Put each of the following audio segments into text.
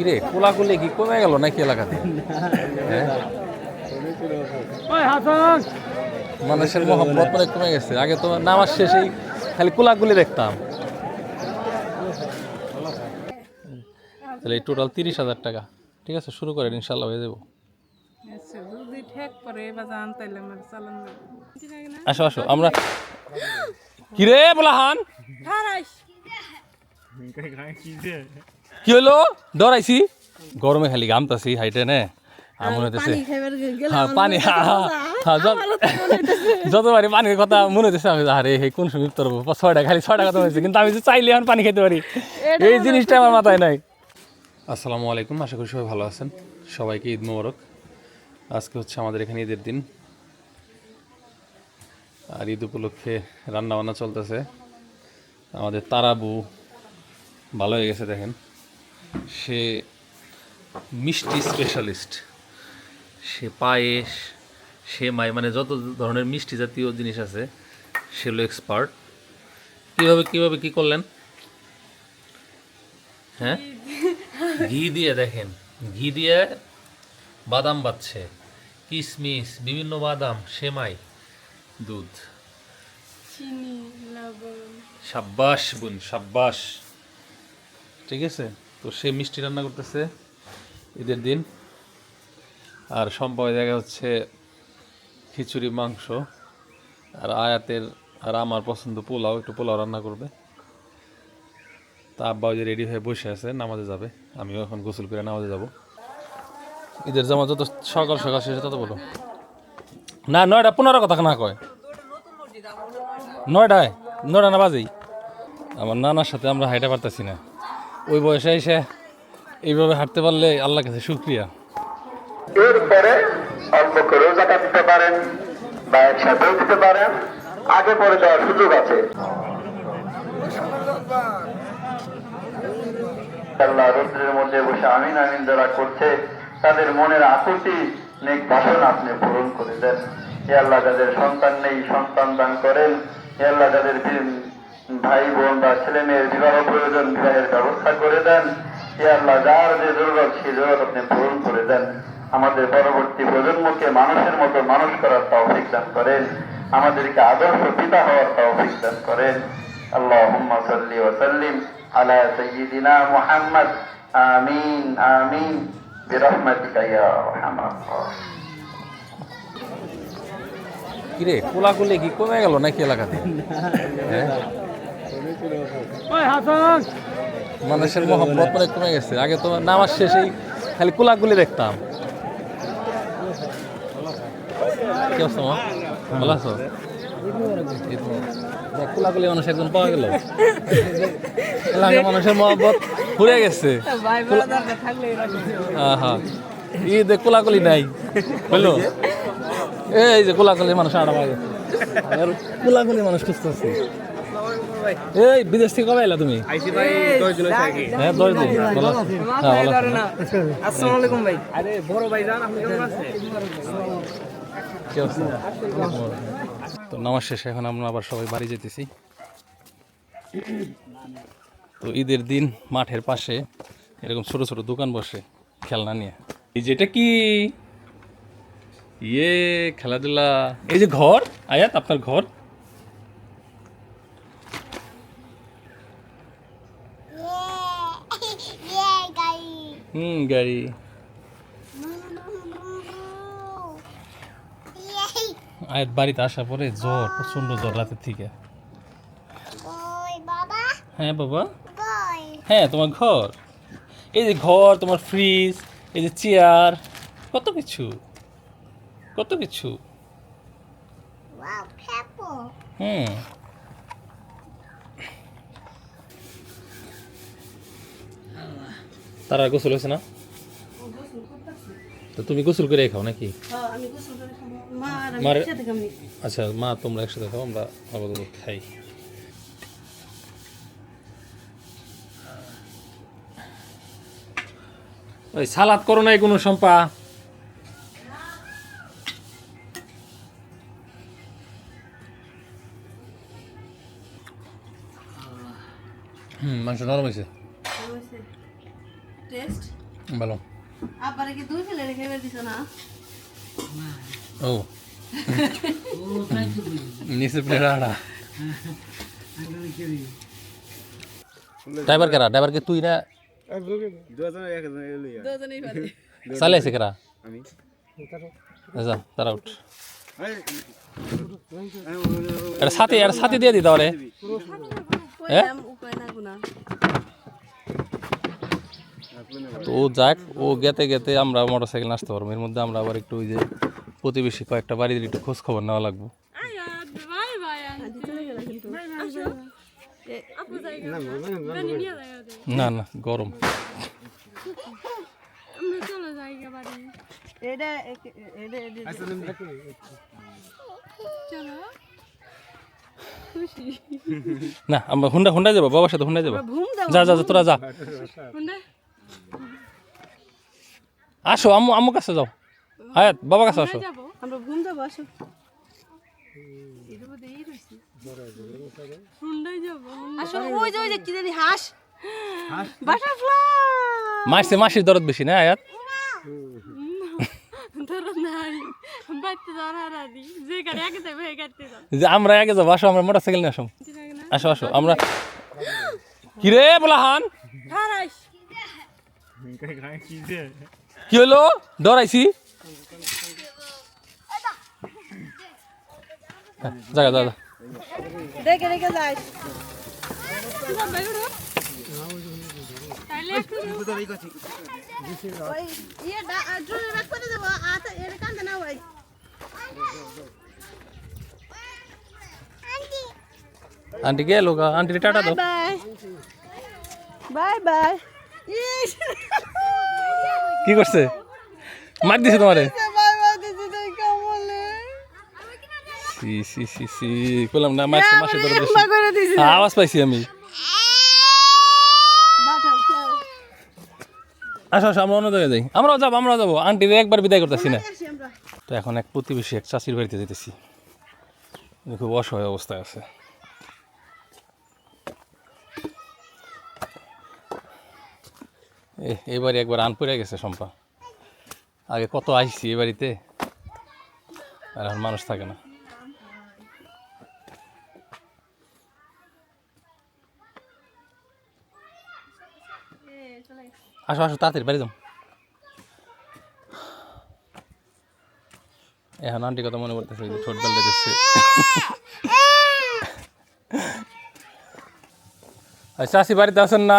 কিরে? কোলাকুলি কি কমে গেল নাকি এলাকাতে? হ্যাঁ? মানুষের মহব্বত মানে কমে গেছে। আগে তো নামাজ শেষেই খালি কোলাকুলি দেখতাম। তাহলে এই টোটাল তিরিশ হাজার টাকা। ঠিক আছে শুরু করেন ইনশাল্লাহ হয়ে যাব। আচ্ছা যদি ঠেক পরে বা জান তাইলে আমার চালান আসো আসো আমরা কিরে বলাহান? কি হলো? ডরাইছি। গরমে খালি ঘামতাছি হাইটে নে। আমার হইতেছে হ্যাঁ পানি হ্যাঁ, হ্যাঁ, হ্যাঁ, যত- যতবারই পানির কথা মনে হইতেছে আমি আরে হে কোন সময় উত্তর হব? ছয়টা খালি ছয়টা কথা হয়েছে কিন্তু আমি যে চাইলে এখন পানি খেতে পারি। এই জিনিসটা আমার মাথায় নাই। আসসালামু আলাইকুম আশা করি সবাই ভালো আছেন। সবাইকে ঈদ মোবারক। আজকে হচ্ছে আমাদের এখানে ঈদের দিন। আর ঈদ উপলক্ষে রান্না বান্না চলতেছে। আমাদের তারাবু ভালো হয়ে গেছে দেখেন। সে মিষ্টি স্পেশালিস্ট সে পায়েস সে মাই মানে যত ধরনের মিষ্টি জাতীয় জিনিস আছে সেগুলো এক্সপার্ট কীভাবে কীভাবে কী করলেন? হ্যাঁ? ঘি দিয়ে দেখেন। ঘি দিয়ে বাদাম বাচ্ছে। কিশমিশ বিভিন্ন বাদাম সেমাই দুধ। সাব্বাস বোন সাব্বাস। ঠিক আছে? তো সে মিষ্টি রান্না করতেছে ঈদের দিন। আর সম্ভব জায়গা হচ্ছে খিচুড়ি, মাংস, আর আয়াতের, আর আমার পছন্দ পোলাও, একটু পোলাও রান্না করবে। তা আব্বা যে রেডি হয়ে বসে আছে, নামাজে যাবে। আমিও এখন গোসল করে নামাজে যাব। ঈদের জামা যত সকাল সকাল শেষে তত বলো না, নয়টা পনেরো কথা না কয়। নয়টায়? নয়টা না বাজেই? আমার নানার সাথে আমরা হাইটা পারতেছি না। ওই বয়সে এসে এইভাবে হাঁটতে পারলে আল্লাহ কাছে শুক্রিয়া। এরপরে অল্প করেও জাকাত দিতে পারেন বা একসাথেও দিতে পারেন। আগে পরে দেওয়ার সুযোগ আছে। আল্লাহ রৌদ্রের মধ্যে বসে আমিন আমিন যারা করছে, তাদের মনের আকুতি নেক বাসন আপনি পূরণ করে দেন। হে আল্লাহ, যাদের সন্তান নেই, সন্তান দান করেন। হে আল্লাহ, যাদের ভাই বোন বা ছেলে মেয়ের বিবাহ প্রয়োজন বিবাহের ব্যবস্থা করে দেন। হে আল্লাহ যার যে জরুরত সে জরুরত আপনি পূরণ করে দেন। আমাদের পরবর্তী প্রজন্মকে মানুষের মতো মানুষ করার তৌফিক দান করেন। আমাদেরকে আদর্শ পিতা হওয়ার তৌফিক দান করেন। আল্লাহ সাল্লি ওসাল্লিম আলা সৈয়দিনা মোহাম্মদ। আমিন আমিন। বিরহমাতিকা ইয়া কিরে কোলাকুলি কি কমে গেল নাকি এলাকাতে? হ্যাঁ? মানুষের মহব্বত মানে কমে গেছে। আগে তো নামাজ শেষেই খালি কোলাকুলি দেখতাম। কি অবস্থা মা? ভালো আছো? কোলাকুলি মানুষ একজন পাওয়া গেল। মানুষের মহব্বত ফুরে গেছে। ভাই ব্রাদার থাকলে হ্যাঁ হ্যাঁ ঈদে কোলাকুলি নাই। বুঝলো এই যে কোলাকুলি মানুষ আড়া পাওয়া গেছে আর কোলাকুলি মানুষ খুঁজতেছে। এই বিদেশ থেকে কবে এলা তুমি? হ্যাঁ দশ দিন? হ্যাঁ ভালো আছো না? আসসালামু আলাইকুম ভাই। আরে বড় ভাই জান আপনি কেমন আছেন? তো নামাজ শেষে এখন আমরা আবার সবাই বাড়ি যেতেছি। তো ঈদের দিন মাঠের পাশে এরকম ছোট ছোট দোকান বসে খেলনা নিয়ে। এই যেটা কি? ইয়ে খেলাধুলা। এই যে ঘর? আয়াত আপনার ঘর Yeah, গাড়ি হুম গাড়ি। আয়াত বাড়িতে আসার পরে জ্বর প্রচণ্ড জ্বর রাতের থেকে। হ্যাঁ বাবা? হ্যাঁ তোমার ঘর। এই যে ঘর তোমার ফ্রিজ এই যে চেয়ার কত কিছু? কত কিছু? হুম। তারা গোসল হয়েছে না? তো তুমি গোসল করে খাও নাকি? আচ্ছা মা, তোমরা একসাথে খাও, আমরা খাই। ওই সালাদ করো নাই কোনো সম্পা হুম, মাংস নরম হয়েছে। ভালো আব্বারে কি দুই ফেলে রেখে দিছ না? ও। নিচে প্লেট আড়া ড্রাইভার কেরা? ড্রাইভার কে তুই না? দুজনেই পারে। চালে আছে কেরা? যা তারা উঠ। এটা সাথে এটা সাথে দিয়ে দিতে পারে কইলাম উপায় না গুনা তো ও যাক ও গেতে গেতে আমরা মোটর সাইকেল আসতে পারব। এর মধ্যে আমরা আবার একটু ওই যে প্রতিবেশী কয়েকটা বাড়ির একটু খোঁজ খবর নেওয়া লাগবে। না না গরম। না আমরা হুন্ডা হুন্ডা যাব বাবার সাথে হুন্ডা যাব। যা যা যা, তোরা যা। আসো আম্মু আম্মু কাছে যাও। হায়াত বাবা কাছে আসো। আমরা ঘুম যাব আসো। মাসে মাসির দরদ বেশি না আয়াত? আমরা আগে যাব আসো আমরা মোটর সাইকেল নিয়ে আসো। আসো আসো আমরা কিরে বলা হান? কি হলো ডরাইছি হ্যাঁ, জায়গা দাদা দেখে দেখে যাই তাইলে একটু ওই ইয়ে ড্রোন ব্যাক করে দেবো কি করছে? মার দিছে তোমারে। সি সি সি সি বললাম না মাসে মাসে আওয়াজ পাইছি আমি। আসো আসো আমরা অন্য জায়গায় যাই। আমরাও যাব আমরাও যাব। আন্টিরে একবার বিদায় করতেছি না। তো এখন এক প্রতিবেশী এক চাষির বাড়িতে যেতেছি খুব অসহায় অবস্থায় আছে। এ এই একবার আন পড়ে গেছে সম্পা আগে কত আইসি এই বাড়িতে? আর এখন মানুষ থাকে না। আসো আসো, তাড়াতাড়ি বাড়ি যাও। এখন আন্টি কথা মনে যে ছোট বেলটা দিচ্ছে। চাষি বাড়িতে আছেন না?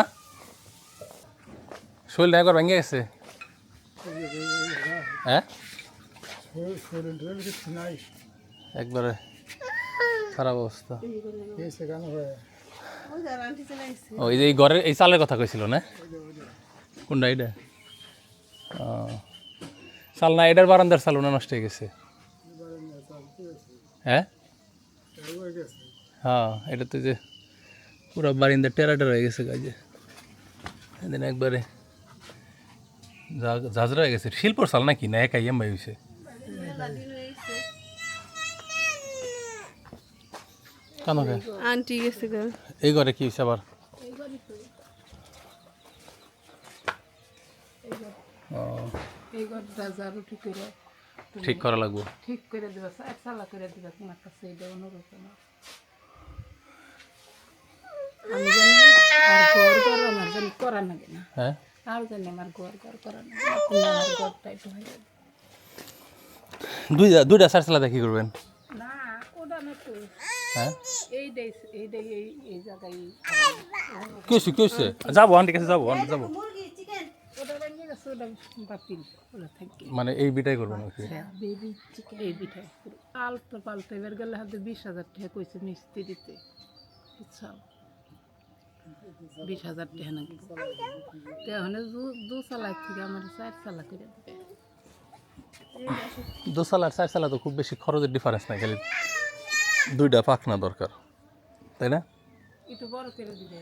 শরীরটা একবার ভেঙে গেছে? হ্যাঁ? একবারে খারাপ অবস্থা। ওই যে এই ঘরের এই চালের কথা কইছিল না? কোনটা এটা। চাল না, এটার বারান্দার চাল নষ্ট হয়ে গেছে। হ্যাঁ? হ্যাঁ এটা তো যে পুরো বারিন্দা টেরা হয়ে গেছে কাজে এদিন একবারে ঝাঁঝরা হয়ে গেছে। শিল্পর চাল নাকি? না একাই এম হয়েছে কেন আন্টি গেছে এই ঘরে কি হয়েছে আবার? ঠিক করে। ঠিক করা লাগবো। ঠিক করে দিবা সালা করে দিবা তোমার কাছে এটা অনুরোধ আমার আমি জানি আর আমার জানি করা লাগে না। হ্যাঁ? আর জানি আমার ঘর ঘর করা লাগে না তুমি আমার ঘরটা একটু হয়ে যাবে। দুইটা দুইটা সার চালাতে কি করবেন। না ওটা না তো হ্যাঁ? এই দেই এই দেই এই জায়গায় যাব আন্টি কাছে যাব আন্টি যাব। মানে এই বিটাই করবেন আর কি? বেবি চিকেন এই আলতো এবার গেলে হাতে বিশ হাজার টাকা কইছে মিস্ত্রিতে। বুঝছ বিশ হাজার টাকা নাকি? তো এখন দু সালার থেকে আমার চার সালা করে দু সাল আর চার সালা তো খুব বেশি খরচের ডিফারেন্স নাই খালি দুইটা পাখনা দরকার তাই না? একটু বড় করে দিবে।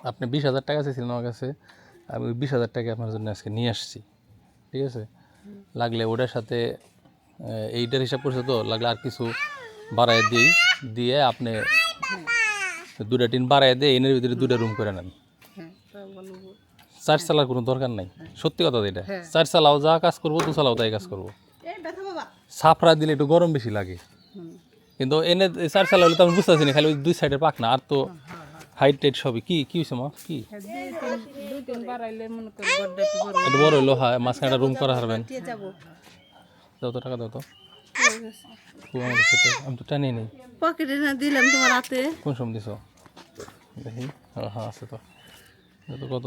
আপনি বিশ হাজার টাকা চেয়েছিলেন আমার কাছে আমি ওই বিশ হাজার টাকা আপনার জন্য আজকে নিয়ে আসছি ঠিক আছে? লাগলে ওটার সাথে এইটার হিসাব করছে তো লাগলে আর কিছু বাড়াই দিই দিয়ে আপনি দুটা টিন বাড়াই দিয়ে এনের ভিতরে দুটা রুম করে নেন। হ্যাঁ চার চালার কোনো দরকার নাই। সত্যি কথা এটা। চার চালাও যা কাজ করব দু চালাও তাই কাজ করব। সাফরা দিলে একটু গরম বেশি লাগে। কিন্তু এনে চার চালা হলে তো আমি বুঝতে পারছি না খালি ওই দুই সাইডের পাক না আর তো হাইট টাইট সবই। কি কি হয়েছে মা? কি? হ্যাঁ, একটু বড় হইল হ্যাঁ মাঝখানে রুম করা হারবেন। দাও তো টাকা দাও তো- আমি তো টানি নেই। পকেটে না দিলাম তোমার হাতে। কোন সময় দিছ? দেখি হ্যাঁ হ্যাঁ আছে তো। কত কত?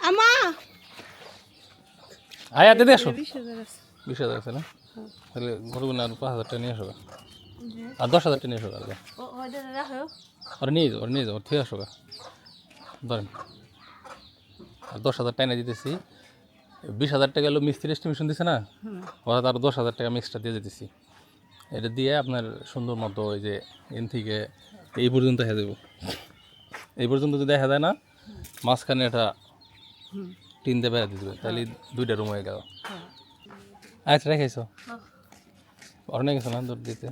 আমা! আয় আতে দিয়ে আসো। বিশ হাজার আছে। না? তাহলে ঘরে আর পাঁচ হাজার টাকা নিয়ে আসো আর দশ হাজার টাকা নিয়ে আসো ওরা নিয়ে যাও ওরা নিয়ে যাও ঠিক আসো। ধরেন। আর দশ হাজার টাকা দিতেছি। বিশ হাজার টাকা হলো মিস্ত্রি এস্টিমেশন দিছে না? অর্থাৎ তার দশ হাজার টাকা আমি এক্সট্রা দিয়ে যেতেছি এটা দিয়ে আপনার সুন্দর মতো ওই যে এন থেকে এই পর্যন্ত দেখা দেবো এই পর্যন্ত যদি দেখা যায় না মাঝখানে এটা টিন দিয়ে বেড়া দেবে তাহলে দুইটা রুম হয়ে গেল। আচ্ছা রেখেছো অনেক গেছো না দৌড় দিতে?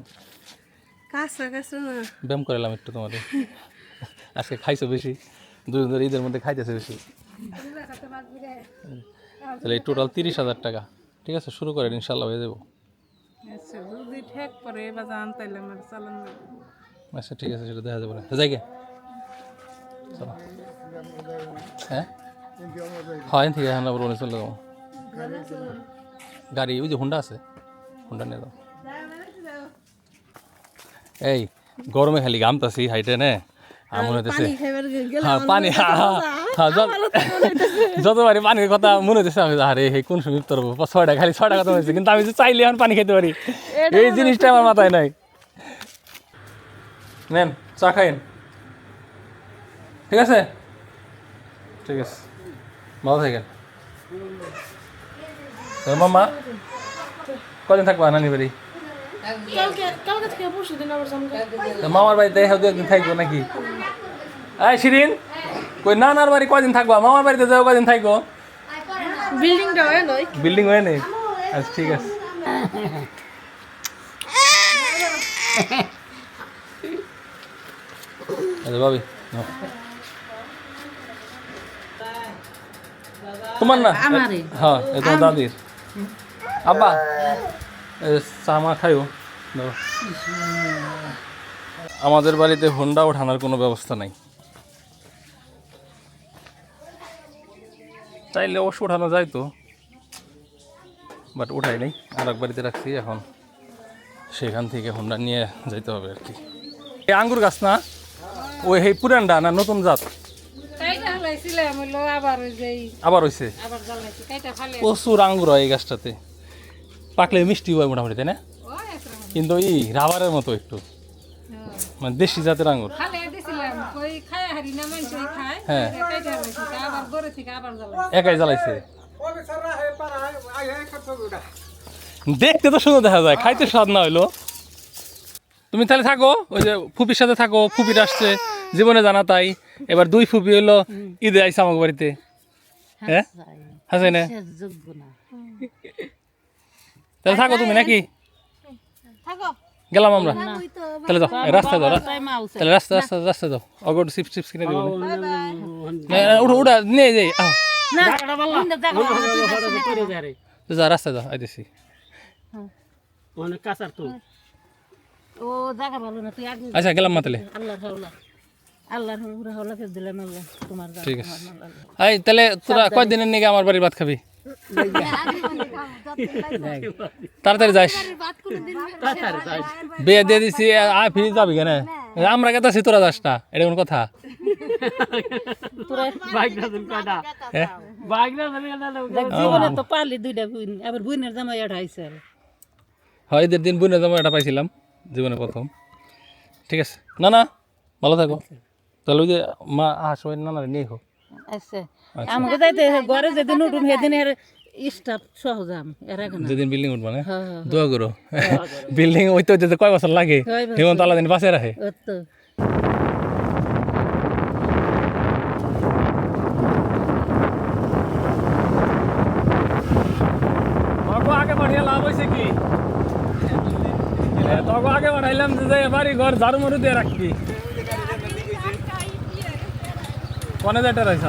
ব্যায়াম করালাম একটু তোমার আজকে খাইছো বেশি। দুদিন ধরে ঈদের মধ্যে খাইতেছে বেশি। তাহলে এই টোটাল তিরিশ হাজার টাকা। ঠিক আছে? শুরু করেন ইনশাল্লাহ হয়ে যাব। আচ্ছা ঠেক আমার। আচ্ছা ঠিক আছে সেটা দেখা যাবে না। যাই চলো। হ্যাঁ? হয় ঠিক আছে আমরা বলে চলে যাব। গাড়ি ওই যে হুন্ডা আছে। হুন্ডা নিয়ে যাও এই গরমে খালি ঘামতাছি হাইটে নে। আমার খাইবার গেলে হ্যাঁ পানি হ্যাঁ হ্যাঁ, হ্যাঁ যতবারই পানির কথা মনে হচ্ছে আমি আরে হে কোন সময় হব? ছয়টা খালি ছয়টা কথা হয়েছে কিন্তু আমি যে চাইলে এখন পানি খেতে পারি। এই জিনিসটা আমার মাথায় নাই। নেন চা খাইন ঠিক আছে? ঠিক আছে। ভালো থাকেন। তো মামা। কদিন থাকবা নানি বাড়ি? মামার বাড়িতে হ্যাঁ দু একদিন থাকব নাকি? এই শিরিন! কই নানার বাড়ি কদিন থাকবা? মামার বাড়িতে যাও কদিন থাকব? বিল্ডিংটা হয় নয়। বিল্ডিং হয়ে নেই? আচ্ছা ঠিক আছে। আচ্ছা ভাবি। তোমার না? হ্যাঁ এ তোমার দাদির। আব্বা এ, চা মা খাইও। আমাদের বাড়িতে হোন্ডা ওঠানোর কোনো ব্যবস্থা নাই। চাইলে অবশ্য ওঠানো যায় তো। বাট উঠাই নাই আর এক বাড়িতে রাখছি এখন। সেখান থেকে হোন্ডা নিয়ে যাইতে হবে আর কি। এই আঙ্গুর গাছ না? ওই সেই পুরানটা না নতুন জাত? আবার হয়েছে প্রচুর আঙ্গুর হয় এই গাছটাতে। পাকলে মিষ্টি হয় মোটামুটি তাই না? কিন্তু এই রাবারের মতো একটু। মানে দেশি জাতের আঙ্গুর। হ্যাঁ। একাই জ্বালাইছে। দেখতে তো সুন্দর দেখা যায় খাইতে স্বাদ না হইল। তুমি তাহলে থাকো ওই যে ফুপির সাথে থাকো ফুপির আসছে জীবনে জানা তাই। এবার দুই ফুপি হইল ঈদে আইসা আমাকে বাড়িতে। হ্যাঁ? হাসাই না? তাহলে থাকো তুমি নাকি? গেলাম আমরা। তাহলে যাও রাস্তায় যাও তাহলে রাস্তা রাস্তা রাস্তা যাও। অগর চিপস চিপস কিনে দিবো উঠো উঠা নিয়ে যাই না দেখো যা আইতেছি। ও জায়গা ভালো না তুই আগে আচ্ছা গেলাম মা তাহলে আল্লাহর হাওলা। আল্লাহর হুরা হাওলা ফের দিলাম আল্লাহ তোমার জান ঠিক আছে। এই তাহলে তোরা কয়দিনের নিকে আমার বাড়ির ভাত খাবি? তাড়াতাড়ি যাইস। বিয়ে দিয়ে দিছি আয় ফিরে যাবি কেন? আমরা কেতাছি তোরা যাস না। এটা কোন কথা? জীবনে তো পারলি দুইটা বুইন আবার বুইনের জামাই আঠাইছে হয় ঈদের দিন এটা পাইছিলাম জীবনে প্রথম। ঠিক আছে? না না ভালো থাকো। তাহলে ওই যে মা আহ সবাই না না নিয়ে হোক আচ্ছা। আমাকে যাইতে ঘরে যেদিন উঠুন সেদিন এর স্টাফ সহজাম এর যেদিন বিল্ডিং উঠবো না? হ্যাঁ, হ্যাঁ, দোয়া করো। বিল্ডিং ওই তো যেতে কয় বছর লাগে কয় বছর? হেমন্ত আলাদিন পাশে রাখে। তো। আগে বানাইলাম যে বাড়ি ঘর ঝাড়ু মরু দিয়ে রাখবি কনে যেটা রয়েছে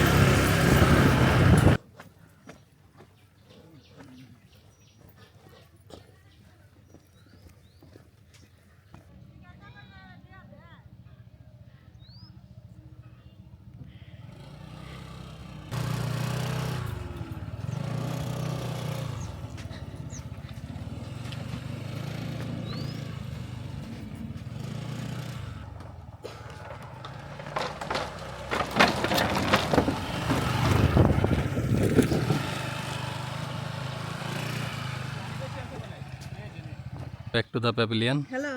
back to the pavilion hello